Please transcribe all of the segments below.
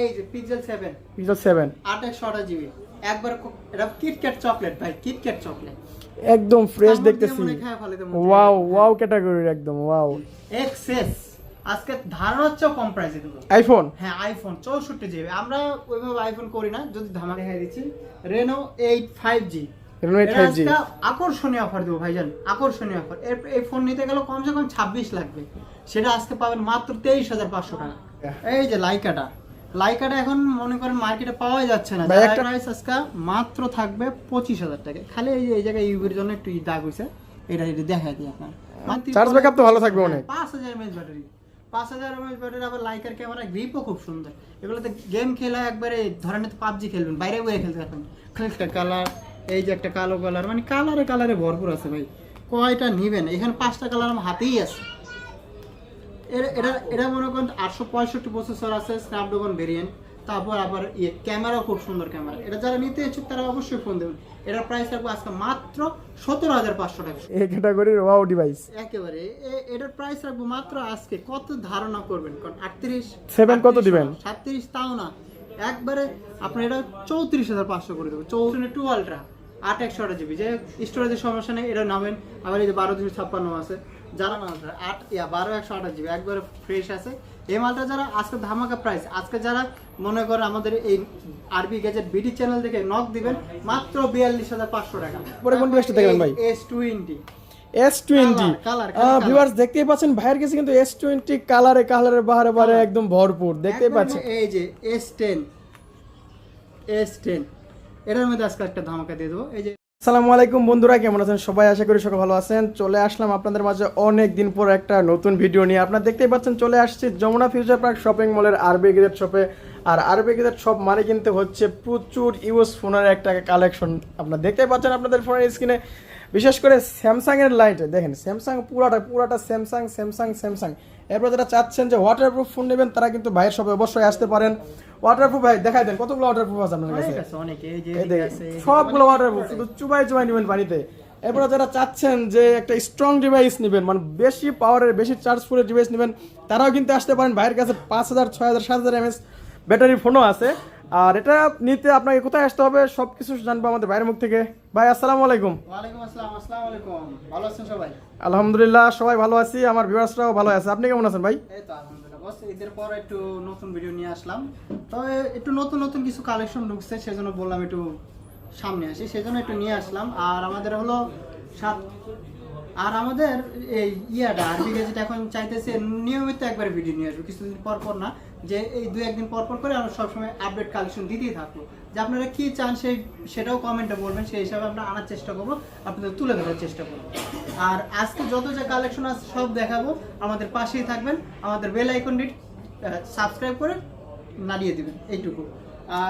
এই যে pixel seven pixel seven আঠাশশো আঠাশ জিবি। একবার এটা কিটক্যাট চকলেট ভাই কিটক্যাট চকলেট একদম ফ্রেশ দেখতেছি। ওয়াও ওয়াও ক্যাটাগরির একদম ওয়াও আজকে ধারণা হচ্ছে কম প্রাইসে দেবো। আইফোন হ্যাঁ আইফোন চৌষট্টি জিবি। আমরা ওইভাবে আইফোন করি না যদি ধামা দেখাই দিচ্ছি। Reno eight five G Reno eight five G আকর্ষণীয় অফার দেবো ভাইজান। আকর্ষণীয় অফার এই ফোন নিতে গেলে কমসে কম ছাব্বিশ লাগবে। সেটা আজকে পাবেন মাত্র তেইশ হাজার পাঁচশো টাকা। এই যে লাইকাটা লাইকাটা এখন মনে করেন মার্কেটে পাওয়াই যাচ্ছে না। ভাই, যার একটা- প্রাইস আজকে মাত্র থাকবে পঁচিশ হাজার টাকা। খালি এই যে এই জায়গায় ইউবির জন্য একটু দাগ হয়েছে এটা দেখাই দিই আপনার। চার্জ ব্যাকআপ তো ভালো থাকবে অনেক। পাঁচ হাজার ব্যাটারি পাঁচ হাজার ব্যাটারি আবার লাইকার ক্যামেরা গ্রিপও খুব সুন্দর। এগুলোতে গেম খেলা একবারে ধরেন পাবজি খেলবেন বাইরে বয়ে খেলতে পারবেন। একটা কালার এই যে একটা কালো কালার মানে কালারে কালারে ভরপুর আছে ভাই। কয়টা নিবেন? এখানে পাঁচটা কালার আমার হাতেই আছে। এটা এটা মনে করেন আটশো পঁয়ষট্টি প্রসেসর আছে স্ন্যাপড্রাগন ভেরিয়েন্ট তারপর আবার ইয়ে খুব সুন্দর ক্যামেরা এটা যারা নিতে ইচ্ছুক তারা অবশ্যই ফোন দেবেন। এটার প্রাইস রাখব আজকে মাত্র সতেরো হাজার পাঁচশো টাকা। এই ক্যাটাগরির ওয়াও ডিভাইস একেবারে এটার প্রাইস রাখব মাত্র আজকে। কত ধারণা করবেন? কারণ আটত্রিশ? Seven কত দিবেন? সাতত্রিশ তাও না। একবারে আপনার এটা চৌত্রিশ হাজার পাঁচশো করে দেবো। চৌত্রিশ টু আলট্রা আট একশো আট জিবি যে স্টোরেজের সমস্যা নেই এটা নামেন। আবার এই যে বারো দুশো ছাপ্পান্ন আছে। যারা আলট্রা আট ইয়া বারো একশো আঠাশ জিবি একবারে ফ্রেশ আছে। এই মালটা যারা আজকে ধামাকা প্রাইস আজকে যারা মনে করে আমাদের এই আরবি গেজেট বিডি চ্যানেল থেকে নক দিবেন মাত্র বিয়াল্লিশ হাজার পাঁচশো টাকা। পরে কোন device দেখবেন ভাই? S twenty S twenty. Viewers দেখতেই পাচ্ছেন ভাইয়ের কাছে কিন্তু এস টোয়েন্টি কালারে কালারে বাহারে বাহারে একদম ভরপুর দেখতেই পাচ্ছেন। এই যে এস টেন এস টেন এটার মধ্যে আজকে একটা ধামাকা দিয়ে দেবো। এই যে আসসালামু আলাইকুম বন্ধুরা, কেমন আছেন সবাই? আশা করি সবাই ভালো আছেন। চলে আসলাম আপনাদের মাঝে অনেক দিন পর একটা নতুন ভিডিও নিয়ে। আপনারা দেখতেই পাচ্ছেন, চলে আসছি যমুনা ফিউচার পার্ক শপিং মলের আরবি গেজেট শপে। আর আরবি গেজেট শপ মানে কিন্তু হচ্ছে প্রচুর ইউজ ফোনের একটা কালেকশন আপনারা দেখতেই পাচ্ছেন আপনাদের ফোনের স্ক্রিনে বিশেষ করে স্যামসাং এর লাইটে দেখেন স্যামসাং পুরাটা পুরাটা স্যামসাং স্যামসাং স্যামসাং। এরপর যারা চাচ্ছেন যে ওয়াটারপ্রুফ ফোন নেবেন তারা কিন্তু ভাইয়ের শপে অবশ্যই আসতে পারেন। ওয়াটারপ্রুফ ভাই দেখাই দেন কতগুলো ওয়াটারপ্রুফ আছে আপনার কাছে? সবগুলো ওয়াটারপ্রুফ শুধু চুবাই চুবাই নেবেন পানিতে এরপরে যারা চাচ্ছেন যে একটা স্ট্রং ডিভাইস নেবেন মানে বেশি পাওয়ারের বেশি চার্জফুলের ডিভাইস নেবেন তারাও কিন্তু আসতে পারেন। ভাইয়ের কাছে পাঁচ হাজার ছয় হাজার সাত হাজার এমএস ব্যাটারি ফোনও আছে। আর এটা নিতে আপনাকে কোথায় আসতে হবে সব কিছু জানব আমাদের ভাইয়ের মুখ থেকে। ভাই আসসালামু আলাইকুম। আসসালাম আলাইকুম। ভালো আছেন সবাই? আলহামদুলিল্লাহ সবাই ভালো আছি আমার ভিউয়ার্সরাও ভালো আছে। আপনি কেমন আছেন ভাই? ঈদের পর একটু নতুন ভিডিও নিয়ে আসলাম। তবে একটু নতুন নতুন কিছু কালেকশন ঢুকছে সেজন্য বললাম একটু সামনে আসি। সেজন্য একটু নিয়ে আসলাম। আর আমাদের হলো সাত আর আমাদের এই ইয়াটা আরবি গেজেট এখন চাইতেছে নিয়মিত একবার ভিডিও নিয়ে আসব কিছুদিন পর পর না। যে এই দু একদিন পর পর করে আমরা সবসময় আপডেট কালেকশন দিতেই থাকব। যে আপনারা কি চান সেই সেটাও কমেন্টে বলবেন সেই হিসাবে আমরা আনার চেষ্টা করব আপনাদের তুলে ধরার চেষ্টা করব। আর আজকে যত যে কালেকশন আছে সব দেখাবো আমাদের পাশেই থাকবেন আমাদের বেল আইকনটি সাবস্ক্রাইব করে নাড়িয়ে দিবেন এইটুকু।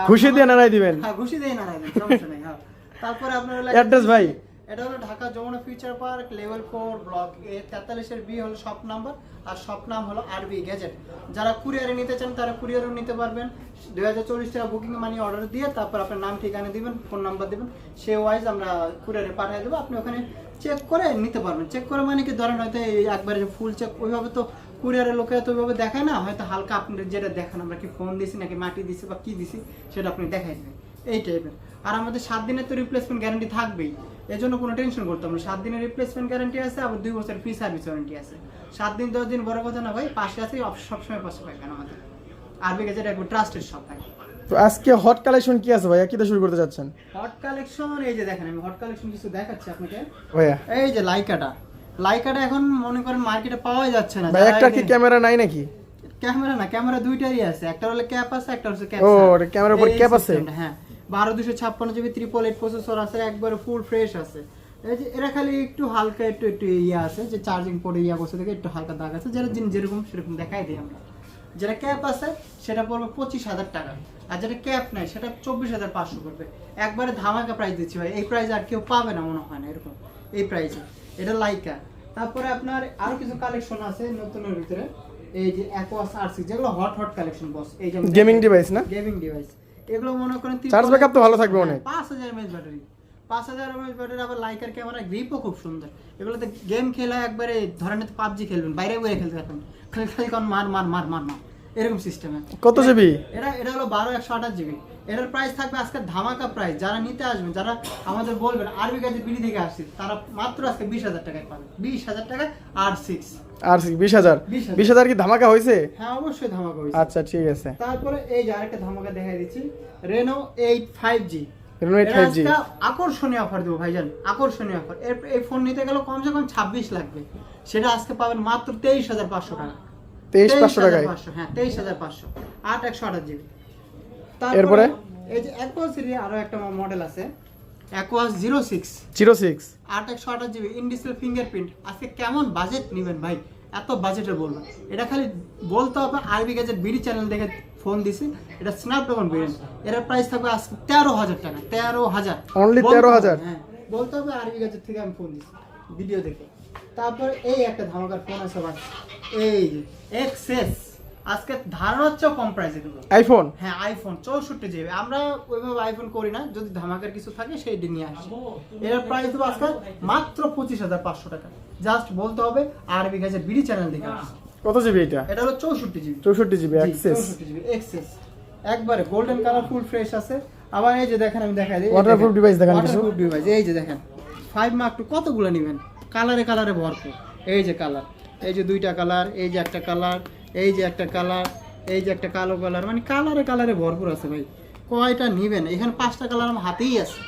খুশি দিয়ে নাড়াই দিবেন। হ্যাঁ ঘুষি দিয়ে না রাখবেন সমস্যা নেই হ্যাঁ। তারপরে আপনারা Address ভাই। এটা হলো Dhaka Jamuna Future Park, level four, block A তেতাল্লিশের B হলো শপ নাম্বার, আর শপ নাম হলো আরবি গ্যাজেট। যারা কুরিয়ারে নিতে চান, তারা কুরিয়ারও নিতে পারবেন। দুই হাজার চল্লিশ টাকা বুকিং মানি অর্ডার দিয়ে তারপর আপনার নাম, ঠিকানা দিবেন, ফোন নাম্বার দিবেন। সে ওয়াইজ আমরা কুরিয়ারে পাঠিয়ে দেবো। আপনি ওখানে চেক করে নিতে পারবেন। চেক করে মানে কি? ধরেন হয়তো এই একবারে ফুল চেক ওইভাবে তো কুরিয়ারের লোকে তো ওইভাবে দেখায় না। হয়তো হালকা আপনি যেটা দেখান, আমরা কি ফোন দিছি নাকি মাটি দিছি বা কি দিছি, সেটা আপনি দেখাই দেবেন। এই টাইপের আর আমাদের সাত দিনের তো রিপ্লেসমেন্ট গ্যারান্টি থাকবেই। এর জন্য কোনো টেনশন করতে হবে না। সাত দিনের রিপ্লেসমেন্ট গ্যারান্টি আছে আবার দুই বছর ফ্রি সার্ভিস ওয়ারেন্টি আছে। সাত দিন দশ দিন বড় কথা না ভাই পাশে আছে সবসময় পাশে পাইবেন আমাদের। আরবি গেছে একটু ট্রাস্টেড শপ থাকে তো আজকে হট কালেকশন কি আছে ভাইয়া? কিতে শুরু করতে চাচ্ছেন? হট কালেকশন এই যে দেখেন আমি হট কালেকশন কিছু দেখাচ্ছি আপনাকে। ভাইয়া। এই যে লাইকাটা লাইকাটা এখন মনে করেন মার্কেটে পাওয়াই যাচ্ছে না। ভাই একটা কি ক্যামেরা নাই নাকি? ক্যামেরা না ক্যামেরা দুইটারই আছে। একটা হলো ক্যাপ আছে একটা হচ্ছে ক্যাপ ও, ক্যামেরার উপর cap আছে? হ্যাঁ। বারো দুশো ছাপ্পান্ন জিবি ত্রিপল এইট প্রসেসর আছে একবারে ফুল ফ্রেশ আছে। এই যে এরা খালি একটু হালকা একটু একটু ইয়ে আছে যে চার্জিং পরে ইয়া বসে থেকে একটু হালকা দাগ আছে যেটা যিনি যেরকম সেরকম দেখাই দিই আমরা। যেটা ক্যাপ আছে সেটা পড়বে পঁচিশ হাজার টাকা। আর যেটা ক্যাপ নাই সেটা চব্বিশ হাজার পাঁচশো করবে একবারে ধামাকা প্রাইস দিচ্ছি ভাই। এই প্রাইস আর কেউ পাবে না মনে হয় না এরকম এই প্রাইসে এটা লাইকা তারপরে আপনার আরও কিছু কালেকশন আছে নতুনের ভিতরে। এই যে অ্যাকোয়াস আরসি যেগুলো হট হট কালেকশন বস এই যে গেমিং ডিভাইস না? গেমিং ডিভাইস এগুলো মনে করেন Charge backup তো ভালো থাকবে অনেক। পাঁচ হাজার ব্যাটারি পাঁচ হাজার ব্যাটারি আবার লাইকার ক্যামেরা গ্রিপও খুব সুন্দর। এগুলোতে গেম খেলা একবারে ধরেন পাবজি খেলবেন বাইরে বয়ে খেলতে পারবেন খালি খালি কোন মার মার মার মার মার। এরকম সিস্টেমে কত জিবি এটা এটা হলো বারো একশো আঠাশ জিবি এটার প্রাইস থাকবে আজকে ধামাকা প্রাইস যারা নিতে আসবেন যারা আমাদের বলবেন আরবি গাছে বিড়ি থেকে আসছি তারা মাত্র আজকে বিশ হাজার টাকায় পাবে। বিশ হাজার টাকা আর সিক্স আর বিশ হাজার? বিশ হাজার। কি ধামাকা হয়েছে? হ্যাঁ অবশ্যই ধামাকা হয়েছে। আচ্ছা ঠিক আছে। তারপরে এই যে আরেকটা ধামাকা দেখাই দিচ্ছি Reno eight five G Reno 8 5G আকর্ষণীয় অফার দেবো ভাইজান আকর্ষণীয় অফার এই ফোন নিতে গেলে কমসে কম ছাব্বিশ লাগবে। সেটা আজকে পাবেন মাত্র তেইশ হাজার পাঁচশো টাকা। তেইশ পাঁচশো টাকায়? হ্যাঁ তেইশ হাজার পাঁচশো। আট একশো আঠাশ জিবি এরপরে? এই যে অ্যাকোয়াসের আরও একটা মডেল আছে। Aquos zero six zero six আট একশো আঠাশ জিবি ইনডিসপ্লে ফিঙ্গারপ্রিন্ট আজকে কেমন বাজেট নেবেন ভাই? এত বাজেটের বলবেন এটা খালি বলতে হবে আরবি গ্যাজেট বিডি চ্যানেল দেখে ফোন দিছি। এটা স্ন্যাপড্রাগন ভেরিয়েন্ট এর প্রাইস থাকবে আজকে তেরো হাজার টাকা তেরো হাজার। বলতে হবে, 13,000? হ্যাঁ বলতে হবে আরবি গ্যাজেট থেকে আমি ফোন দিছি ভিডিও দেখে। তারপর এই একটা ধামাকার ফোন আছে ভাই। এই এক্সেস আজকে ধারণা হচ্ছে কম প্রাইসে আইফোন হ্যাঁ আইফোন চৌষট্টি জিবি আমরা ওইভাবে আইফোন করি না যদি ধামাকার কিছু থাকে সেই নিয়ে আসি। এর প্রাইস দেবো আজকে মাত্র পঁচিশ হাজার পাঁচশো টাকা। জাস্ট বলতে হবে গাছের বিডি চ্যানেল দেখে কত জিবি এটা? এটা হলো চৌষট্টি জিবি চৌষট্টি জিবি এক্সেস একবারে গোল্ডেন কালার ফুল ফ্রেশ আছে। আবার এই যে দেখেন আমি দেখাই দিই device দেখান। ওয়াটারপ্রুফ ডিভাইস এই যে দেখেন ফাইভ মার্ক টু কতগুলো নেবেন? কালারে কালারে ভরপুর। এই যে কালার এই যে দুইটা কালার এই যে একটা কালার এই যে একটা কালার এই যে একটা কালো কালার মানে কালারে কালারে ভরপুর আছে ভাই। কয়টা নিবেন? এখানে পাঁচটা কালার আমার হাতেই আছে।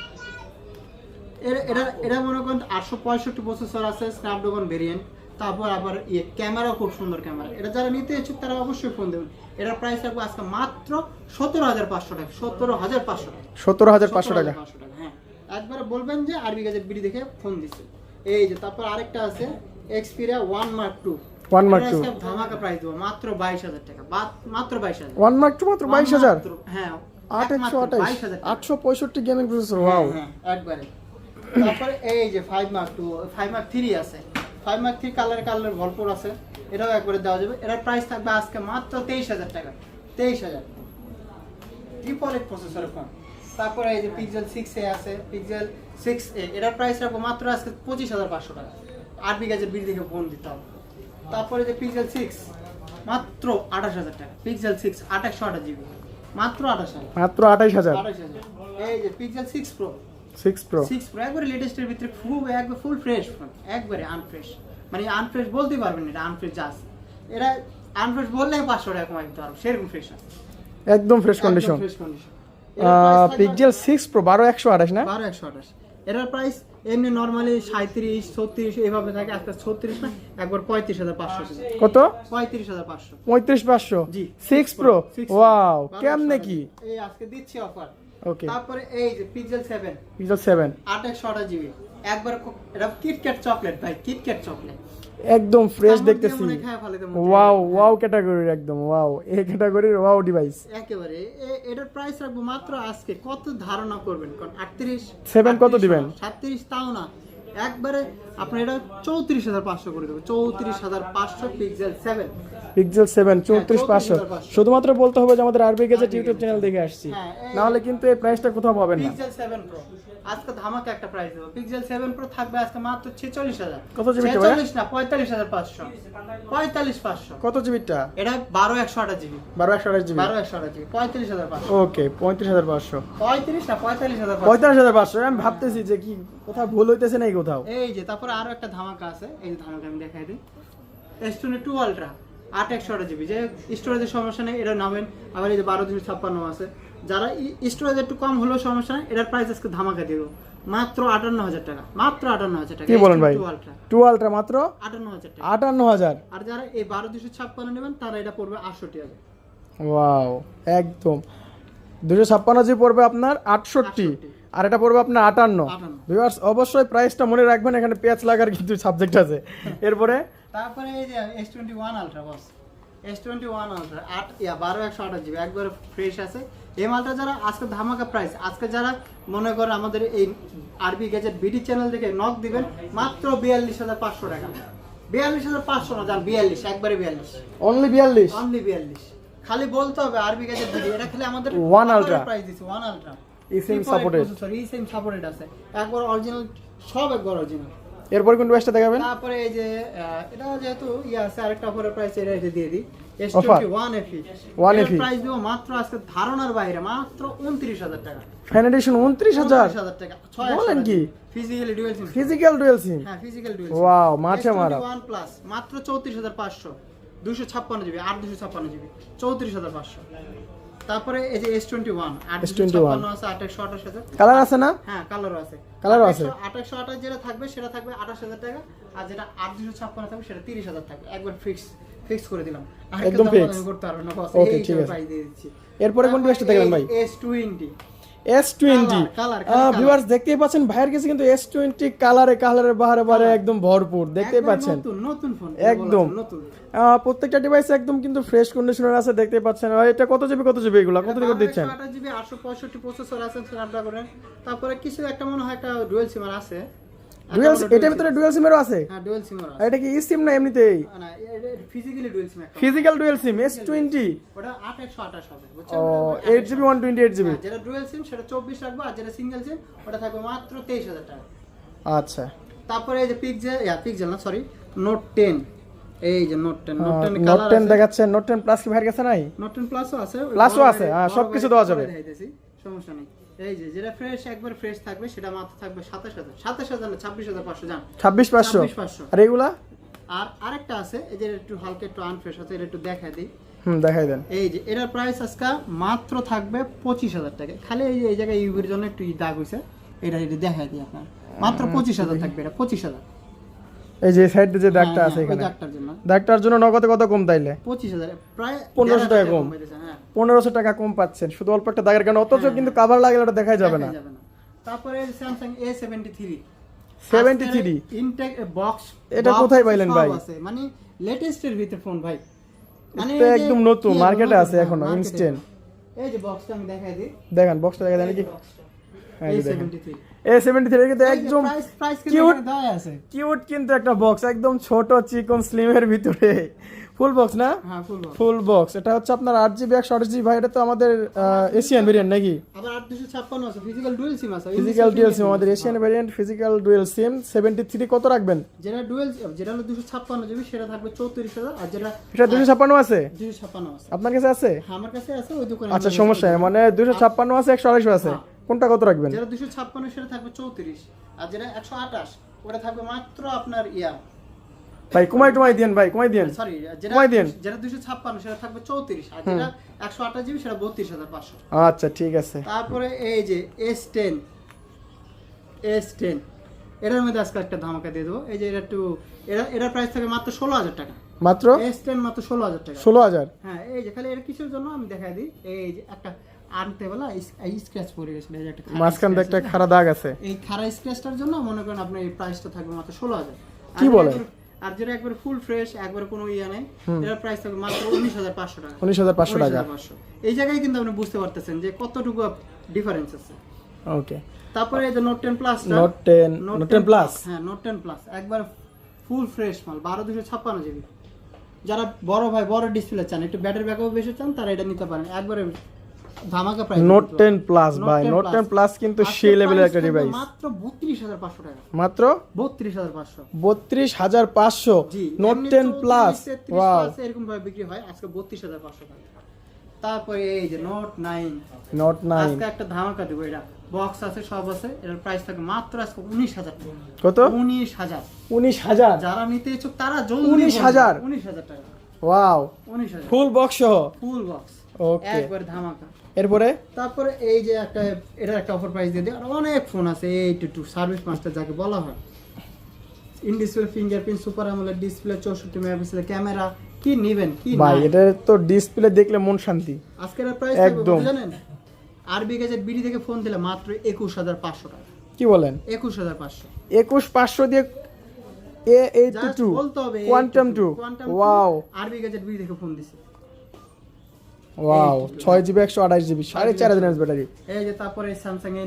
এটা এটা মনে করেন আটশো পঁয়ষট্টি প্রসেসর আছে স্ন্যাপড্রাগন ভেরিয়েন্ট তারপর আবার ইয়ে ক্যামেরা খুব সুন্দর ক্যামেরা এটা যারা নিতে ইচ্ছুক তারা অবশ্যই ফোন দেবেন। এটার প্রাইস থাকবে আজকে মাত্র সতেরো হাজার পাঁচশো টাকা সতেরো হাজার পাঁচশো টাকা। সতেরো হাজার পাঁচশো টাকা। হ্যাঁ। একবারে বলবেন যে আরবি গাজেট বিডি দেখে ফোন দিছে এই যে তারপর আরেকটা আছে Xperia one mark two One Mark two। ধামাকা প্রাইস দেবো মাত্র বাইশ হাজার টাকা মাত্র বাইশ হাজার। ওয়ান মার্ক টু মাত্র বাইশ হাজার? হ্যাঁ আট একশো আঠাশ। আটশো পঁয়ষট্টি গেমিং প্রসেসর ওয়াও একবারে। তারপরে এই যে five mark two five mark three আছে। Five mark three colour colour ভরপুর আছে। এটাও একবারে দেওয়া যাবে। এটার প্রাইস থাকবে আজকে মাত্র তেইশ হাজার টাকা। তেইশ হাজার। ট্রিপল এইট প্রসেসরের ফোন তারপরে এই যে পিক্সেল সিক্স এ আছে পিক্সেল সিক্স এ এটার প্রাইস রাখব মাত্র আজকে পঁচিশ হাজার পাঁচশো টাকা। আট বিঘাজের বিল দেখে ফোন দিতে হবে। তারপরে যে পিক্সেল সিক্স মাত্র আঠাশ হাজার টাকা। পিক্সেল সিক্স আঠাশশো আঠাশ জিবি মাত্র আঠাশ হাজার। মাত্র হাজার। আঠাশ হাজার। এই যে Pixel six pro six pro six pro একবারে লেটেস্টের ভিতরে খুব একবার ফুল ফ্রেশ ফোন একবারে আনফ্রেশ মানে আনফ্রেশ বলতেই পারবেন না এটা আনফ্রেশ জাস্ট এটা আনফ্রেশ বললে পাঁচশো টাকা কমাই দিতে পারব সেরকম ফ্রেশ একদম fresh condition fresh condition Pixel six pro বারো একশো আঠাশ না? বারো একশো আঠাশ। এটার প্রাইস এমনি নর্মালি সাঁত্রিশ ছত্রিশ এইভাবে থাকে আজকে ছত্রিশ না একবার পঁয়ত্রিশ হাজার পাঁচশো কত? পঁয়ত্রিশ হাজার পাঁচশো। পঁয়ত্রিশ পাঁচশো? জি সিক্স প্রো ওয়াও কেমনে কি? এই আজকে দিচ্ছি অফার ওকে তারপরে এই যে পিজেল সেভেন পিজেল সেভেন আঠাশ জিবি একবার এটা কিটক্যাট চকলেট ভাই কিটক্যাট চকলেট একদম ফ্রেশ দেখতেছি। ওয়াও ওয়াও ক্যাটাগরির একদম ওয়াও এই ক্যাটাগরির ওয়াও ডিভাইস একেবারে এটার প্রাইস রাখব মাত্র আজকে। কত ধারণা করবেন? কারণ আটত্রিশ? সেভেন কত দিবেন? সাতত্রিশ তাও না। একবারে আপনার এটা চৌত্রিশ হাজার পাঁচশো করে দেবো। চৌত্রিশ হাজার পাঁচশো পিক্সেল সেভেন পিক্সেল সেভেন চৌত্রিশ পাঁচশো। 34,500 শুধুমাত্র বলতে হবে যে আমাদের আরবি গেজেট ইউটিউব চ্যানেল দেখে আসছি। হ্যাঁ, না হলে কিন্তু এই প্রাইসটা কোথাও পাবেন না। পিক্সেল সেভেন প্রো আজকে ধামাকা একটা প্রাইস দেবো। পিক্সেল সেভেন প্রো থাকবে আজকে মাত্র ছেচল্লিশ হাজার। কত টা ছেচল্লিশ না পঁয়তাল্লিশ হাজার পাঁচশো। পঁয়তাল্লিশ পাঁচশো। কত জিবিটা এটা বারো একশো আঠাশ জিবি বারো একশো আঠাশ জিবি বারো একশো আঠাশ জিবি পঁয়ত্রিশ হাজার পাঁচশো। ওকে পঁয়ত্রিশ হাজার পাঁচশো। পঁয়ত্রিশ না পঁয়তাল্লিশ হাজার পঁয়তাল্লিশ হাজার পাঁচশো। আমি ভাবতেছি যে কি কোথাও ভুল হইতেছে না কোথাও? এই যে তারপরে আরও একটা ধামাকা আছে। এই যে ধামাকা আমি দেখাই দিই। এস টোয়েন্টি টু আলট্রা আট একশো আট জিবি। যে স্টোরেজের সমস্যা নেই এটা নামেন আবার এই যে বারো দুশো ছাপ্পান্ন আছে। যারা স্টোরেজ একটু কম হলেও সমস্যা নেই এটার প্রাইস আজকে ধামাকা দিয়ে দেবো। মাত্র আটান্ন হাজার টাকা মাত্র আটান্ন হাজার টাকা। কি বলেন ভাই? টু আলট্রা মাত্র? আটান্ন হাজার টাকা। আটান্ন হাজার? আর যারা এই বারো দুশো ছাপ্পান্ন নেবেন তারা এটা পড়বে আটষট্টি হাজার। ওয়াও একদম। দুশো ছাপ্পান্ন জি পড়বে আপনার আটষট্টি। আর এটা পড়বে আপনার আটান্ন। 58 ভিউয়ার্স অবশ্যই প্রাইসটা মনে রাখবেন এখানে পেঁয়াজ লাগার কিন্তু সাবজেক্ট আছে। এরপরে তারপরে এই যে S twenty one Ultra boss S twenty one Ultra আট ইয়া বারো একশো আঠাশ জিবি একবারে ফ্রেশ আছে। এই মালটা যারা আজকে ধামাকা প্রাইস আজকে যারা মনে করেন আমাদের এই আরবি গেজেট বিডি চ্যানেল থেকে নক দিবেন মাত্র বিয়াল্লিশ হাজার পাঁচশো টাকা। বিয়াল্লিশ হাজার পাঁচশো না যান বিয়াল্লিশ একবারে বিয়াল্লিশ। অনলি বিয়াল্লিশ? অনলি বিয়াল্লিশ। খালি বলতে হবে আরবি গেজেট বিডি এটা খালি আমাদের ওয়ান Ultra। প্রাইস দিচ্ছে one Ultra same supported। Sorry eSIM supported আছে। একবার অরিজিনাল সব একবার অরিজিনাল এরপর কোন ডিভাইসটা দেখাবেন? তারপরে এই যে এটা যেহেতু ইয়ে আছে আরেকটা অফারের প্রাইস এটা এটা দিয়ে দিই। Offer? S21 FE 1FE price দিব মাত্র আজকে ধারণার বাইরে মাত্র 29000 টাকা। ফ্যান এডিশন হাজার? 29000 টাকা বলেন কি? Physically dual SIM physical dual SIM হ্যাঁ ফিজিক্যাল ডুয়াল Wow, মাঠে মারা। 1 প্লাস মাত্র 34500 256 জিবি আর 256 জিবি 34500 তারপরে এই যে S21 S21 856 আছে 828 আছে কালার আছে না? হ্যাঁ কালারও আছে। কালারও আছে? আঠাশশো আঠাশ যেটা থাকবে সেটা থাকবে আঠাশ হাজার টাকা আর যেটা আট দুশো ছাপ্পান্ন থাকবে সেটা তিরিশ হাজার থাকবে। একবার ফিক্স ফিক্স করে দিলাম। একদম ফিক্স করতে পারবে না বস এই প্রাইস দিয়ে দিচ্ছি। এরপরে কোন ডিভাইসটা দেখবেন ভাই? S twenty S twenty. Viewers দেখতেই পাচ্ছেন ভাইয়ের কাছে কিন্তু এস টোয়েন্টি কালারে কালারে বাহারে বাহারে একদম ভরপুর দেখতেই পাচ্ছেন। একদম। প্রত্যেকটা ডিভাইস একদম কিন্তু ফ্রেশ কন্ডিশনার আছে দেখতেই পাচ্ছেন। এটা কত জিবি কত জিবি এগুলো? কত করে দিচ্ছেন? জিবি আটশো পঁয়ষট্টি প্রসেসর আছে তারপরে কিছু একটা মনে হয় একটা ডুয়েল সিমার আছে। ডুয়েল এটার ভিতরে ডুয়েল সিমেরও আছে? হ্যাঁ ডুয়েল আর আছে। এটা কি সিম না এমনিতেই? না ফিজিক্যালি ডুয়েল সিম একটা। Physical dual SIM S twenty ওটা আট একশো আঠাশ হবে বুঝছেন? ও এইট জিবি হ্যাঁ, যেটা ডুয়েল সিম সেটা চব্বিশ রাখব আর যেটা সিঙ্গেল সিম ওটা থাকবে মাত্র তেইশ হাজার টাকা। আচ্ছা। তারপরে এই যে পিকজেল ইয়া পিকজেল না সরি নোট টেন এই যে Note ten Note ten Note ten দেখাচ্ছে নোট টেন প্লাস কি ভাইয়ের কাছে নাই? নোট টেন প্লাসও আছে ওই Plus ও আছে, হ্যাঁ, সবকিছু দেওয়া যাবে। সমস্যা নেই। এই যে যেটা ফ্রেশ একবার ফ্রেশ থাকবে সেটা মাত্র থাকবে সাতাশ হাজার। সাতাশ হাজার না ছাব্বিশ হাজার পাঁচশো জান। ছাব্বিশ পাঁচশো? ছাব্বিশ পাঁচশো। আর এগুলা? আর আরেকটা আছে এই যে একটু হালকা একটু আনফ্রেশ আছে এটা একটু দেখাই দিই। হুম দেখাই দেন। এই যে এটার প্রাইস আজকে মাত্র থাকবে পঁচিশ হাজার টাকা। খালি এই যে এই জায়গায় ইউবির জন্য একটু দাগ হয়েছে এটা এটা দেখাই দিই আপনার। মাত্র পঁচিশ হাজার থাকবে এটা পঁচিশ হাজার। এই যে সাইডে যে দাগটা হ্যাঁ, আছে হ্যাঁ, এখানে। দাগটার জন্য। নগদে কত কম তাইলে? প্রায় 1500 টাকা কম। হ্যাঁ। পনেরোশো টাকা কম পাচ্ছেন শুধু অল্প একটা দাগের কারণে। অথচ কিন্তু কাভার লাগলে ওটা দেখাই যাবে না। দেখাই তারপরে Samsung A seventy three 73 intact box এটা কোথায় পাইলেন ভাই? মানে লেটেস্টের ভিতরে ফোন ভাই। মানে একদম নতুন, কি নতুন, আছে হ্যাঁ, এখনও, এ। এই যে বক্সটা আমি দেখাই দিই। দেখেন বক্সটা দেখা যায় নাকি এ সেভেন্টি থ্রি কিন্তু একদম প্রাইস প্রাইস cute। কিন্তু দেওয়া আছে। কিউট কিন্তু একটা বক্স একদম ছোট চিকন স্লিমের ভিতরে। ফুল বক্স না? হ্যাঁ ফুল বক্স এটা হচ্ছে আপনার আট জিবি একশো আঠাশ জিবি এটা তো আমাদের এশিয়ান ভেরিয়েন্ট নাকি? আবার আট দুশো ছাপ্পান্ন আছে। ফিজিক্যাল ডুয়েল সিম আছে। ফিজিক্যাল ডুয়েল সিম আমাদের Asian variant physical dual SIM seventy three কত রাখবেন? যেটা ডুয়েল যেটা হলো দুশো ছাপ্পান্ন জিবি সেটা থাকবে চৌত্রিশ হাজার। আর যেটা এটা দুশো ছাপ্পান্ন আছে? দুশো ছাপ্পান্ন আছে। আপনার কাছে আছে? হ্যাঁ, আমার কাছে আছে ওই দোকানে আচ্ছা সমস্যা মানে দুশো ছাপ্পান্ন আছে একশো আড়াইশো আছে। হ্যাঁ। কোনটা কত রাখবেন? যেটা দুশো ছাপ্পান্ন সেটা থাকবে চৌত্রিশ আর যেটা একশো আঠাশ ওটা থাকবে মাত্র আপনার ইয়া। ভাই কমাই টমাই দিয়েন ভাই কমাই দিয়েন। সরি কমাই দিন। যেটা দুশো ছাপ্পান্ন সেটা থাকবে চৌত্রিশ আর যেটা একশো আঠাশ জিবি সেটা বত্রিশ হাজার পাঁচশো। আচ্ছা ঠিক আছে। তারপরে এই যে এস টেন এস টেন এটার মধ্যে আজকে একটা ধামাকা দিয়ে দেবো। এই যে এটা একটু এটা এটার প্রাইস থাকে মাত্র ষোলো হাজার টাকা। মাত্র? এস টেন মাত্র ষোলো হাজার টাকা। ষোলো হাজার? হ্যাঁ এই যে খালি এটা কিসের জন্য আমি দেখাই দিই। এই যে একটা আনতে বেলা স্ক্র্যাচ পড়ে গেছিল এই একটা মাঝখান দিয়ে একটা আছে। দাগ আছে। এই খারা স্ক্র্যাচটার জন্য মনে করেন আপনার এই প্রাইসটা থাকবে মাত্র ষোলো হাজার। কি বলেন? আর যেটা একবারে ফুল ফ্রেশ একবারে কোনো ইয়ে নেই এটার প্রাইস থাকবে মাত্র উনিশ হাজার পাঁচশো টাকা। উনিশ হাজার পাঁচশো টাকা। এই জায়গায় কিন্তু আপনি বুঝতে পারতেছেন যে কতটুকু ডিফারেন্স আছে। ওকে তারপরে এই যে Note ten plus Note ten Note ten plus হ্যাঁ নোট প্লাস একবার ফুল ফ্রেশ মাল বারো দুশো ছাপ্পান্ন জিবি। যারা বড় ভাই বড় ডিসপ্লে চান একটু ব্যাটারি ব্যাকআপ বেশি চান তারা এটা নিতে পারেন। একবারে ধামাকা প্রাইস নোট টেন প্লাস ভাই। নোট টেন প্লাস কিন্তু সেই লেভেলের একটা ডিভাইস মাত্র বত্রিশ হাজার পাঁচশো টাকা। মাত্র? বত্রিশ হাজার পাঁচশো। বত্রিশ হাজার পাঁচশো। জি নোট এমনি টেন 34, প্লাস ওয়াও এরকম ভাবে বিক্রি হয়। আজকে বত্রিশ হাজার পাঁচশো টাকা। তারপরে এই যে নোট নাইন নোট নাইন আজকে একটা ধামাকা দেবো এটা বক্স আছে সব আছে। এটার প্রাইস থাকে মাত্র আজকে টাকা। কত? যারা নিতে ইচ্ছুক তারা জলদি 19,000 উনিশ হাজার? টাকা। ওয়াও ফুল বক্স সহ? ফুল বক্স ওকে একবার ধামাকা। এরপরে? তারপরে এই যে একটা এটার একটা অফার প্রাইস দিয়ে দিই আর অনেক ফোন আছে এই টু টু সার্ভিস মাস্টার যাকে বলা হয়। ইন ফিঙ্গারপ্রিন্ট সুপার আমলের ডিসপ্লে চৌষট্টি মেগাপিক্সেলের ক্যামেরা কি নিবেন কি ভাই এটা তো ডিসপ্লে দেখলে মন শান্তি। আজকের প্রাইস একদম। জানেন আরবি গেজেট বিডি থেকে ফোন দিলে মাত্র একুশ হাজার পাঁচশো টাকা। কি বলেন? একুশ হাজার পাঁচশো। একুশ পাঁচশো দিয়ে এ Just two Quantum two wow RB gadget BD থেকে ফোন দিছে। ওয়াও ছয় জিবি একশো আঠাশ জিবি 4500 এমএএইচ ব্যাটারি। এই যে তারপরে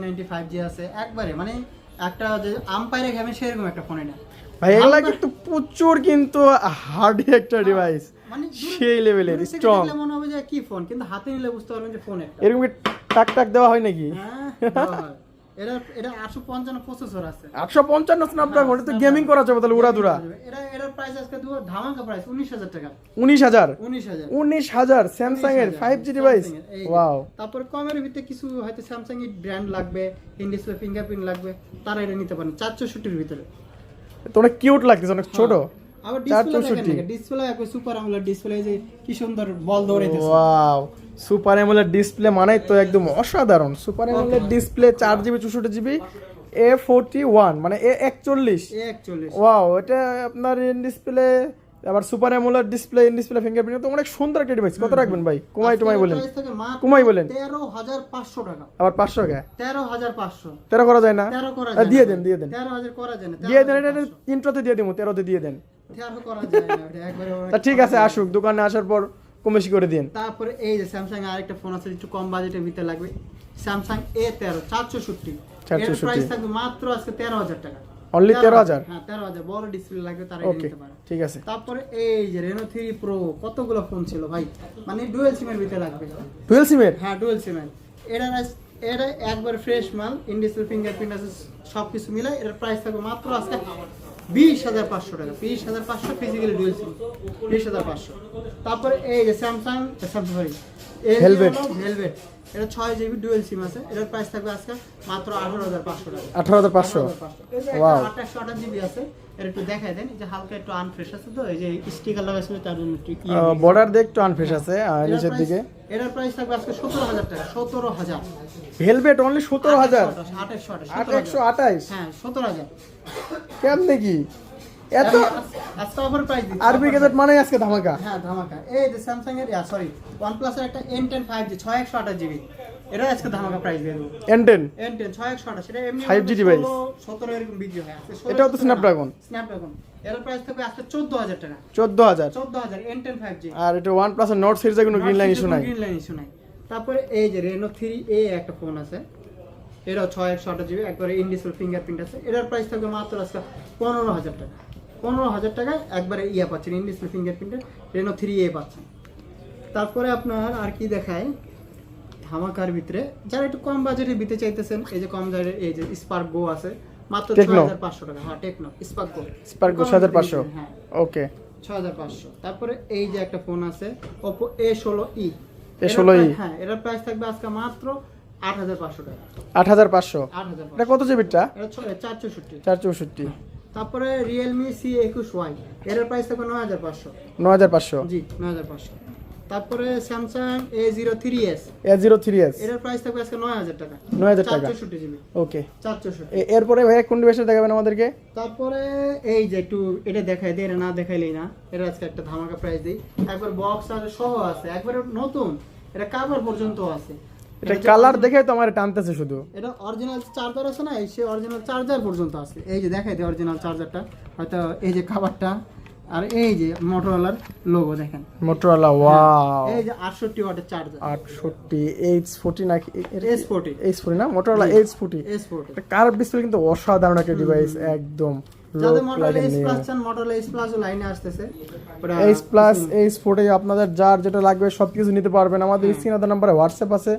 নাইনটি ফাইভ জি আছে একবারে মানে একটা যে আম্পায়ারে গেমে সেরকম একটা ফোন এটা। ভাই এগুলা কিন্তু প্রচুর কিন্তু হার্ড একটা ডিভাইস মানে সেই লেভেলের স্ট্রং মনে হবে যে কি ফোন কিন্তু হাতে নিলে বুঝতে পারবেন যে ফোন একটা। এরকম টাক টাক দেওয়া হয় নাকি? হ্যাঁ, হয়। এটা এটা আটশো পঞ্চান্ন প্রসেসর আছে। আটশো পঞ্চান্ন স্ন্যাপড্রাগন এটা তো গেমিং করা যাবে তাহলে উড়াদুরা এটা এটার প্রাইস আজকে দেবো ধামাকা প্রাইস উনিশ হাজার টাকা। উনিশ হাজার? উনিশ হাজার। উনিশ হাজার স্যামসাং এর ডিভাইস ওয়াও তারপর কমের ভিতরে কিছু হয়তো স্যামসাং এর ব্র্যান্ড লাগবে ইন ডিসপ্লে ফিঙ্গারপ্রিন্ট লাগবে তারা এটা নিতে পারেন ভিতরে। কিউট লাগতেছে অনেক ছোট। আবার ডিসপ্লে ডিসপ্লে সুপার ডিসপ্লে যে কি সুন্দর বল দৌড়াইতেছে। ওয়াও সুপার অ্যামোলেড ডিসপ্লে মানেই তো একদম অসাধারণ। সুপার অ্যামোলেড ডিসপ্লে চার জিবি চৌষট্টি জিবি এ ফোরটি ওয়ান মানে এ একচল্লিশ। ওয়াও এটা আপনার ইন ডিসপ্লে আবার super AMOLED display in display fingerprint তো অনেক সুন্দর একটা ডিভাইস কত রাখবেন ভাই? কুমাই টুমাই বলেন। কুমাই বলেন। তেরো হাজার পাঁচশো টাকা। আবার পাঁচশো কে তেরো হাজার পাঁচশো। তেরো করা যায় না? তেরো করা যায় দিয়ে দেন দিয়ে দেন। তেরো হাজার করা যায় না দিয়ে দেন এটা ইন্ট্রোতে দিয়ে দিয়ে দেন। তেরো তা ঠিক আছে আসুক দোকানে আসার পর কমেছি করে দিন তারপরে এই যে স্যামসাং এর আরেকটা ফোন আছে একটু কম বাজেটের ভিতরে লাগবে। স্যামসাং এ তেরো চারশো ষট্টি এর 460 প্রাইস থাকবে মাত্র আজকে তেরো হাজার টাকা। Only 13,000? হ্যাঁ তেরো হাজার। বড় ডিসপ্লে লাগবে তারা নিতে পারে ঠিক আছে। তারপরে এই যে রেনো থ্রি প্রো কতগুলো ফোন ছিল ভাই? মানে ডুয়েল সিমের ভিতরে লাগবে। টুয়েলভ সিমের হ্যাঁ ডুয়েল সিমের এটা এটা একবার ফ্রেশ মাল ইন্ডিসেল ফিঙ্গারপ্রিন্ট আছে সব কিছু মিলে এটার প্রাইস থাকবে মাত্র আজকে বিশ হাজার পাঁচশো টাকা। বিশ হাজার পাঁচশো ফিজিক্যালি ডুয়েল সিম বিশ হাজার পাঁচশো। তারপরে এই যে স্যামসাং স্যামসাং হেলমেট Velvet। এটা ছয় জিবি ডুয়েল সিম আছে এটার প্রাইস থাকবে আজকে মাত্র আঠারো হাজার পাঁচশো টাকা। আঠারো হাজার পাঁচশো. আঠাশশো আঠাশ জিবি আছে এটা একটু দেখাই দেন যে হালকা একটু আনফ্রেশ আছে তো এই যে স্টিকার লাগাইছিল তার জন্য একটু ইয়ে। বর্ডার দিয়ে একটু আনফ্রেশ আছে নিচের দিকে। এটার প্রাইস থাকবে আজকে সতেরো হাজার টাকা সতেরো হাজার। ভেলভেট অনলি সতেরো হাজার? আঠাশশো আঠাশ আট একশো আঠাইশ হ্যাঁ সতেরো হাজার। কেমনে কি? এত আজকে অফার প্রাইস দিচ্ছি আরবি গেজেট মানে আজকে ধামাকা। হ্যাঁ ধামাকা। এই যে স্যামসাং এর সরি ওয়ান প্লাসের একটা এন টেন ফাইভ জি ছয় একশো আঠাশ জিবি এটা আজকে ধামাকা প্রাইস দিয়ে দেবো। এন টেন এন টেন ছয় একশো আঠাশ এটা এমনি 5G device। সতেরো এরকম বিক্রি হয় আজকে এটাও তো। স্ন্যাপড্রাগন এর প্রাইস থাকবে আজকে টাকা। জি আর এটা প্লাস নোট সিরিজে কোনো গ্রিন লাইন ইস্যু নাই? গ্রিন লাইন ইস্যু নাই। তারপরে এই যে থ্রি এ একটা ফোন আছে। এটাও ছয় একশো আঠাশ জিবি একবারে ইনডিসেল ফিঙ্গারপ্রিন্ট আছে। এটার প্রাইস থাকবে মাত্র আজকে পনেরো হাজার টাকা। পনেরো হাজার টাকায় একবারে ইয়ে পাচ্ছেন ইনডিসেল ফিঙ্গারপ্রিন্টের রেনো থ্রি এ পাচ্ছেন। তারপরে আপনার আর কি দেখায়? ধামাকার ভিতরে যারা একটু কম বাজেটে দিতে চাইতেছেন এই যে কম বাজেটের এই যে স্পার্ক গো আছে মাত্র ছয় হাজার পাঁচশো টাকা। হ্যাঁ Tecno Spark go Spark go ছয় হাজার পাঁচশো? হ্যাঁ। ওকে ছয় হাজার পাঁচশো। তারপরে এই যে একটা ফোন আছে ওপো এ ষোলো ই A16e হ্যাঁ এটার প্রাইস থাকবে আজকে মাত্র আট হাজার পাঁচশো টাকা। আট হাজার পাঁচশো? আট হাজার এটা কত জিবিটা এটা চার চৌষট্টি। চার চৌষট্টি। তারপরে রিয়েলমি সি একুশ ওয়াই এটার প্রাইস থাকবে নয় হাজার পাঁচশো। ন হাজার পাঁচশো? জি নয় হাজার পাঁচশো। তারপরে Samsung A zero three S A zero three S এটার প্রাইস থাকবে আজকে নয় হাজার টাকা। 9,000 টাকা। চার চৌষট্টি জিবি। ওকে চার চৌষট্টি। এরপরে ভাইয়া কোন ডিভাইসটা দেখাবেন আমাদেরকে? তারপরে এই যে একটু এটা দেখাই দিই এটা না দেখাইলেই না। এটা আজকে একটা ধামাকা প্রাইস দিই। একবার বক্স আছে সহ আছে। একবার নতুন। এটা কাভার পর্যন্ত আছে। এটা কালার দেখে তো আমার টানতেছে শুধু। এটা অরিজিনাল চার্জার আছে না? সে অরিজিনাল চার্জার পর্যন্ত আছে। এই যে দেখাই দিই অরিজিনাল চার্জারটা হয়তো এই যে খাবারটা আর এই যে মোটরওয়ালার লোগো দেখেন। মোটরোলা ওয়াও এই যে আটষট্টি ওয়াটের চার্জার আটষট্টি এইচ ফোর্টি নাকি এস ফোর্টি এইচ ফোর্টি না? Motorola H forty S forty curve display কিন্তু অসাধারণ একটা ডিভাইস একদম যাদের মোটরওয়ালা প্লাস চান মোটরওয়ালা এস প্লাস লাইনে আসতেছে। প্লাস এইচ ফোর্টি আপনাদের যার যেটা লাগবে সব কিছু নিতে পারবেন। আমাদের স্ক্রিন নাম্বারে হোয়াটসঅ্যাপ আছে।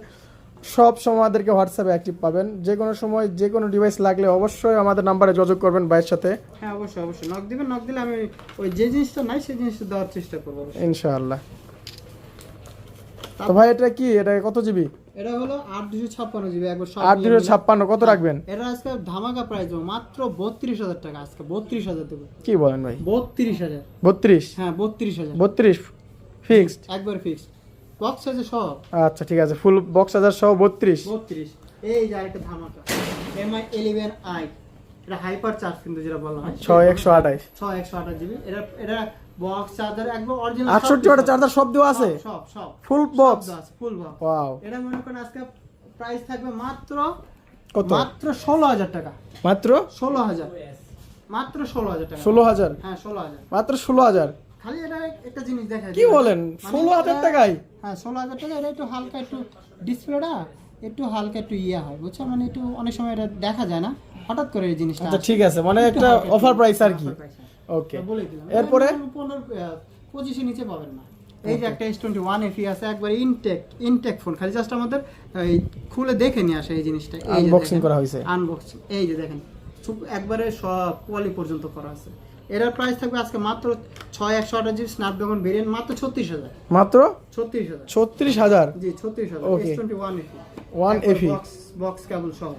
সব সময় আমাদেরকে হোয়াটসঅ্যাপে অ্যাক্টিভ পাবেন। যে কোনো সময় যে কোনো ডিভাইস লাগলে অবশ্যই আমাদের নাম্বারে যোগাযোগ করবেন ভাইয়ের সাথে। হ্যাঁ অবশ্যই অবশ্যই। নক দিবেন নক দিলে আমি ওই যে জিনিসটা নাই সেই জিনিসটা দেওয়ার চেষ্টা করব। ইনশাআল্লাহ। তো ভাই এটা কি? এটা কত জিবি এটা হলো আট দুশো ছাপ্পান্ন জিবি একবার আট দুশো ছাপ্পান্ন কত রাখবেন? এটা আজকে ধামাকা প্রাইস দেবো মাত্র বত্রিশ হাজার টাকা আজকে বত্রিশ হাজার দেবো। কি বলেন ভাই? বত্রিশ হাজার। বত্রিশ? হ্যাঁ বত্রিশ হাজার। বত্রিশ? ফিক্সড একবার ফিক্স বক্স আছে সব আচ্ছা ঠিক আছে। ফুল বক্স হাজার সহ বত্রিশ। বত্রিশ। এই যে আরেকটা ধামাকা। এমআই আই এটা হাইপার চার্জ কিন্তু যেটা বলা হয় ছয় একশো আঠাইশ। ছয় একশো আঠাশ জিবি। এটা এটা বক্স চার্জার একবার অরিজিনাল আটষট্টি ওয়াটের চার্জার সব দেওয়া আছে? সব সব ফুল বক্স আছে ফুল বক্স ওয়াও এটা মনে করেন আজকে প্রাইস থাকবে মাত্র কত? মাত্র ষোলো হাজার টাকা। মাত্র? ষোলো হাজার। মাত্র ষোলো হাজার টাকা। ষোলো হাজার? হ্যাঁ ষোলো হাজার। মাত্র ষোলো হাজার? খালি এটা একটা জিনিস দেখা কি বলেন? ষোলো হাজার টাকায়? হ্যাঁ ষোলো হাজার টাকা এটা একটু হালকা একটু ডিসপ্লেটা একটু হালকা একটু ইয়ে হয় বুঝছ? মানে একটু অনেক সময় এটা দেখা যায় না। হঠাৎ করে এই জিনিসটা আচ্ছা ঠিক আছে মানে একটা অফার প্রাইস আর কি। offer price, হ্যাঁ। ওকে বলে দিলাম। এরপরে? পনেরো পঁচিশে নিচে পাবেন না। এই যে একটা এস টোয়েন্টি ওয়ান এফি আছে একবার ইনটেক ইনটেক ফোন খালি জাস্ট আমাদের এই খুলে দেখে নিয়ে আসে এই জিনিসটা। করা হয়েছে। আনবক্সিং এই যে দেখেন একবারে সব কোয়ালি পর্যন্ত করা আছে। এটার প্রাইস থাকবে আজকে মাত্র ছয় একশো আঠাশ জিবি স্ন্যাপড্রাগন ভেরিয়েন্ট মাত্র ছত্রিশ হাজার। মাত্র? ছত্রিশ হাজার। ছত্রিশ হাজার? জি ছত্রিশ হাজার। টোয়েন্টি ওয়ান এফি ওয়ান এফি বক্স কেবল সহ।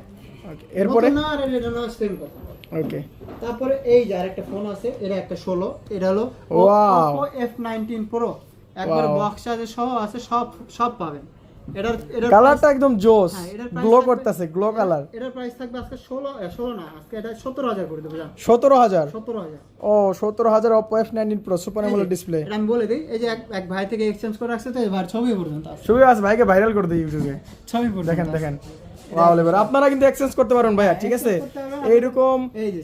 এরপরে? না আর এটা না সেম কথা। ওকে তারপরে এই যে আরেকটা ফোন আছে এটা একটা ষোলো এটা হলো Wow. Oppo F19 Pro একবার বক্স চার্জে সহ আছে সব সব পাবেন। এটার এটার কালারটা একদম জোস হ্যাঁ, গ্লো করতেছে গ্লো কালার। এটার প্রাইস থাকবে আজকে ষোলো ষোলো না আজকে এটা সতেরো হাজার করে দেবো জান। সতেরো হাজার? সতেরো হাজার। ও সতেরো হাজার Oppo F nineteen pro super AMOLED display এটা আমি বলে দিই এই যে এক- এক ভাই থেকে এক্সচেঞ্জ করে রাখছে তো এবার ছবি পর্যন্ত আছে আস ভাইকে ভাইরাল করে দিই ইউটিউবে। ছবি পর্যন্ত দেখেন দেখেন। ওয়াও লেবার আপনারা কিন্তু এক্সচেঞ্জ করতে পারেন ভাইয়া ঠিক আছে? এইরকম এই যে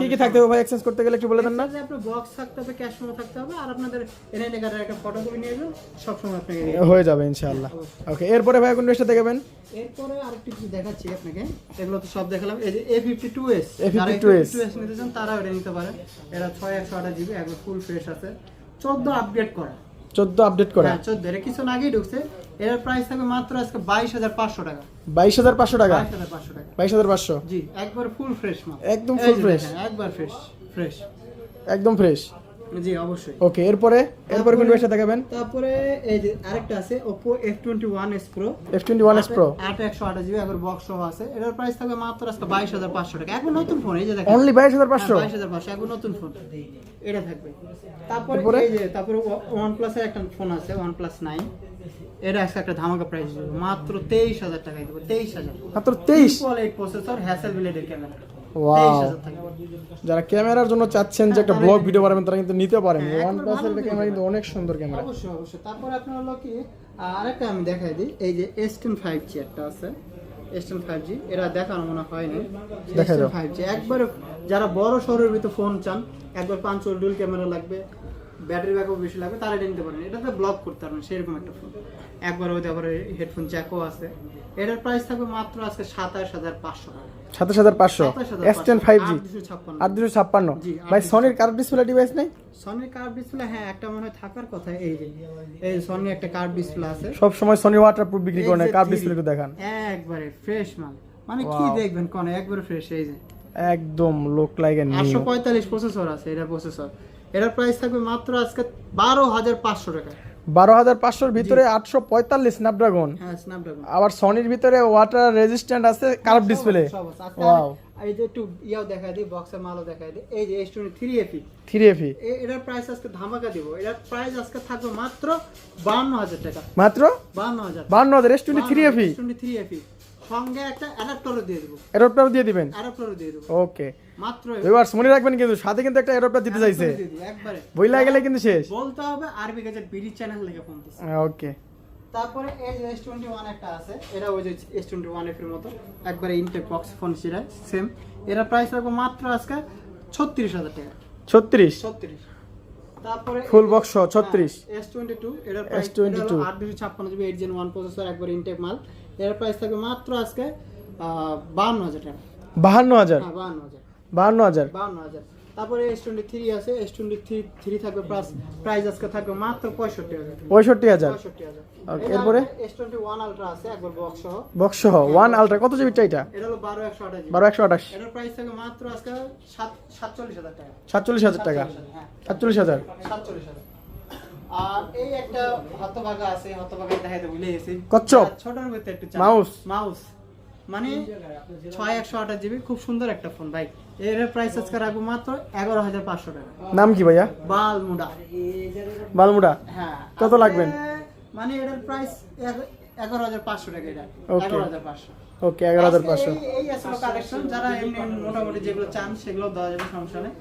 কি কি থাকতে হবে ভাই? এক্সচেঞ্জ করতে গেলে একটু বলে দেন না? আপনার বক্স থাকতে হবে ক্যাশ মেমো থাকতে হবে আর আপনাদের এনআইডি কার্ডের একটা ফটোকপি নিয়ে যাবেন সবসময় আপনাকে হয়ে যাবে ইনশাআল্লাহ। ওকে এরপরে ভাই কোন ড্রেসটা দেখাবেন? এরপরে আরেকটি কিছু দেখাচ্ছি আপনাকে এগুলো তো সব দেখালাম। এই যে A fifty two S A52s two S নিতে চান তারা এটা নিতে পারে। এরা ছয় একশো আঠাশ জিবি একবার ফুল ফ্রেশ আছে। চোদ্দ আপডেট করা। চোদ্দ আপডেট করে। হ্যাঁ 14 এর কিছু আগেই ঢুকছে। এর প্রাইস থাকবে মাত্র আজকে বাইশ হাজার পাঁচশো টাকা। বাইশ হাজার পাঁচশো টাকা? বাইশ হাজার পাঁচশো টাকা। বাইশ হাজার পাঁচশো? জি একবার ফুল ফ্রেশ মাল। একদম ফুল। দেখেন, একবার ফ্রেশ ফ্রেশ একদম ফ্রেশ জি অবশ্যই। ওকে এরপরে এরপরে কোন ড্রেসটা দেখাবেন? তারপরে এই যে আরেকটা আছে Oppo F21s Pro F twenty one S pro আট জিবি একবার বক্স সহ আছে। এটার প্রাইস থাকবে মাত্র আজকে বাইশ হাজার পাঁচশো টাকা। একবার নতুন ফোন এই যে দেখেন। অনলি বাইশ হাজার পাঁচশো? বাইশ হাজার পাঁচশো একবার নতুন ফোন এটা থাকবে। তারপরে? এই যে তারপরে ওয়ান প্লাসের একটা ফোন আছে প্লাস নাইন এটা আজকে একটা ধামাকা প্রাইস মাত্র তেইশ হাজার টাকায় দেবো তেইশ হাজার। মাত্র তেইশ? এইট প্রসেসর হ্যাসেল ব্লেডের ক্যামেরা যারা ক্যামেরার জন্য চাচ্ছেন যে একটা ব্লগ ভিডিও বানাবেন তারা কিন্তু নিতে পারেন। হ্যাঁ, ওয়ান একবার প্লাসের ক্যামেরা কিন্তু অনেক সুন্দর ক্যামেরা অবশ্যই অবশ্যই। তারপরে আপনার হলো কি আরেকটা আমি দেখাই দিই। এই যে এস টেন ফাইভ জি একটা আছে। এস টেন ফাইভ জি এরা দেখানো মনে হয় না দেখাই দাও। ফাইভ জি একবারে যারা বড় শহরের ভিতরে ফোন চান একবার পাঁচ ডুল ক্যামেরা লাগবে ব্যাটারি ব্যাকআপ বেশি লাগবে তারা এটা নিতে পারেন। এটাতে ব্লক করতে পারবেন সেরকম একটা ফোন একবার ওই আবার হেডফোন জ্যাকও আছে। এটার প্রাইস থাকবে মাত্র আজকে সাতাশ হাজার পাঁচশো টাকা। সাতাশ হাজার পাঁচশো। এস টেন ফাইভ জি আট দুশো ছাপ্পান্ন। ভাই সনির কার্ভ ডিসপ্লে ডিভাইস নেই? সনির কার্ভ ডিসপ্লে হ্যাঁ একটা মনে হয় থাকার কথা। এই যে এই সনি একটা কার্ভ ডিসপ্লে আছে। সব সময় সনি ওয়াটার প্রুফ বিক্রি করে কার্ভ ডিসপ্লে একটু দেখান। একবারে ফ্রেশ মাল। মানে কি দেখবেন কোন? একবারে ফ্রেশ এই যে। একদম লোক লাগে আটশো পঁয়তাল্লিশ প্রসেসর আছে এটা প্রসেসর এটার প্রাইস থাকবে মাত্র আজকে বারো হাজার পাঁচশো টাকা। বারো হাজার পাঁচশোর ভিতরে আটশো পঁয়তাল্লিশ স্ন্যাপড্রাগন। হ্যাঁ আবার সনির ভিতরে ওয়াটার রেজিস্ট্যান্ট আছে কার্ভ ডিসপ্লে। ওয়াও। এই যে একটু ইয়াও দেখাই দিই বক্সের মালও দেখাই দিই। এই যে এস থ্রি এপি থ্রি এফি এটার প্রাইস আজকে ধামাকা দিব। এটার প্রাইস আজকে থাকবে মাত্র বান্ন হাজার টাকা। মাত্র? বান্ন হাজার। বান্ন হাজার S twenty three F E twenty three AP সঙ্গে একটা অ্যাডাপ্টারও দিয়ে দেবো। এরোপ্টার দিয়ে দিবেন? অ্যাডাপ্টারও দিয়ে দেবো। ওকে মাত্র এবার মনে রাখবেন কিন্তু সাথে কিন্তু একটা এরোপ্টার দিতে চাইছে। একবারে। বইলা গেলে কিন্তু শেষ। বলতে হবে আরবি গেজেট বিডি চ্যানেল লেগে পৌঁছছে ওকে তারপরে এই এস টোয়েন্টি ওয়ান একটা আছে। এটা ওই যে এস টোয়েন্টি ওয়ান এফের মতো। একবারে ইনটেক বক্স ফোন সেটা সেম এরা প্রাইস রাখব মাত্র আজকে ছত্রিশ হাজার টাকা। ছত্রিশ? ছত্রিশ। তারপরে box সহ 36 এস টোয়েন্টি টু এটার প্রাইস S22 ছাপ্পান্ন GB eight gen one processor একবার ইনটেক মাল। এর প্রাইস থাকবে মাত্র আজকে বাহান্ন হাজার টাকা। বাহান্ন হাজার? হ্যাঁ বাহান্ন হাজার। বাহান্ন হাজার? বাহান্ন হাজার। তারপরে এস টোয়েন্টি থ্রি আছে এস টোয়েন্টি থ্রি থ্রি থাকবে প্লাস প্রাইস আজকে থাকবে মাত্র পঁয়ষট্টি হাজার। পঁয়ষট্টি হাজার? এরপরে? এস টোয়েন্টি ওয়ান আলট্রা আছে একবার বক্স সহ। বক্স সহ ওয়ান আলট্রা কত জিবিটা এটা? এটা হলো বারো একশো আঠাশ। বারো একশো আঠাশ। এটার প্রাইস থাকে মাত্র আজকে সাত সাতচল্লিশ হাজার টাকা। সাতচল্লিশ হাজার টাকা? হ্যাঁ। সাতচল্লিশ হাজার? সাতচল্লিশ হাজার। আর এই একটা হতভাগা আছে হতভাগা দেখাইতে ভুলে গেছি। কচ্ছপ। ছোটর ভিতরে একটু মাউস। মাউস। মানে ছয় একশো আঠাশ জিবি খুব সুন্দর একটা ফোন ভাই। এর প্রাইস আজকে রাখব মাত্র এগারো হাজার পাঁচশো টাকা। নাম কি ভাইয়া? বালমুডা। বালমুডা? হ্যাঁ কত লাগবেন? মানে এটার প্রাইস এগারো হাজার পাঁচশো টাকা এটা। এগারো হাজার পাঁচশো। ওকে এগারো হাজার পাঁচশো। এই- এই আসলে কালেকশন যারা এমনি মোটামুটি যেগুলো চান সেগুলো দেওয়া যাবে সমস্যা নেই।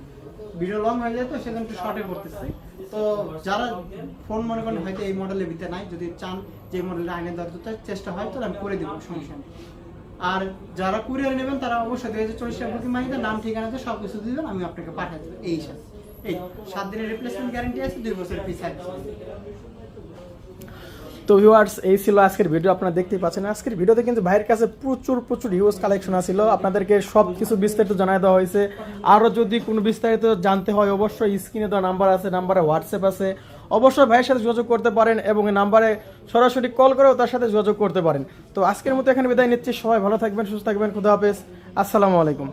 ভিডিও লং হয়ে যায় তো সেজন্য একটু শর্টে করতেছি তো যারা ফোন মনে করেন হয়তো এই মডেলের ভিতরে নাই, যদি চান যে মডেলের আইনে দরজাতে চেষ্টা হয়, তাহলে আমি করে দেবো, সমস্যা নেই। আর যারা কুরিয়ার নেবেন, তারা অবশ্যই দুই হাজার চল্লিশ প্রতি মাহিতে নাম, ঠিকানা দিয়ে সব কিছু দিবেন, আমি আপনাকে পাঠিয়ে দেবো। এই হিসাবে এই সাত দিনের রিপ্লেসমেন্ট গ্যারান্টি আছে, দুই বছর সার্ভিস তো ভিউয়ার্স এই ছিল আজকের ভিডিও আপনারা দেখতেই পাচ্ছেন। আজকের ভিডিওতে কিন্তু ভাইয়ের কাছে প্রচুর প্রচুর হিউজ কালেকশন আছিল আপনাদেরকে সব কিছু বিস্তারিত জানাই দেওয়া হয়েছে। আরও যদি কোনো বিস্তারিত জানতে হয়, অবশ্যই স্ক্রিনে দেওয়া নাম্বার আছে নাম্বারে হোয়াটসঅ্যাপ আছে। অবশ্যই ভাইয়ের সাথে যোগাযোগ করতে পারেন এবং নাম্বারে সরাসরি কল করেও তার সাথে যোগাযোগ করতে পারেন। তো আজকের মতো এখানে বিদায় নিচ্ছি। সবাই ভালো থাকবেন, সুস্থ থাকবেন। খুদা হাফেজ। আসসালামু আলাইকুম।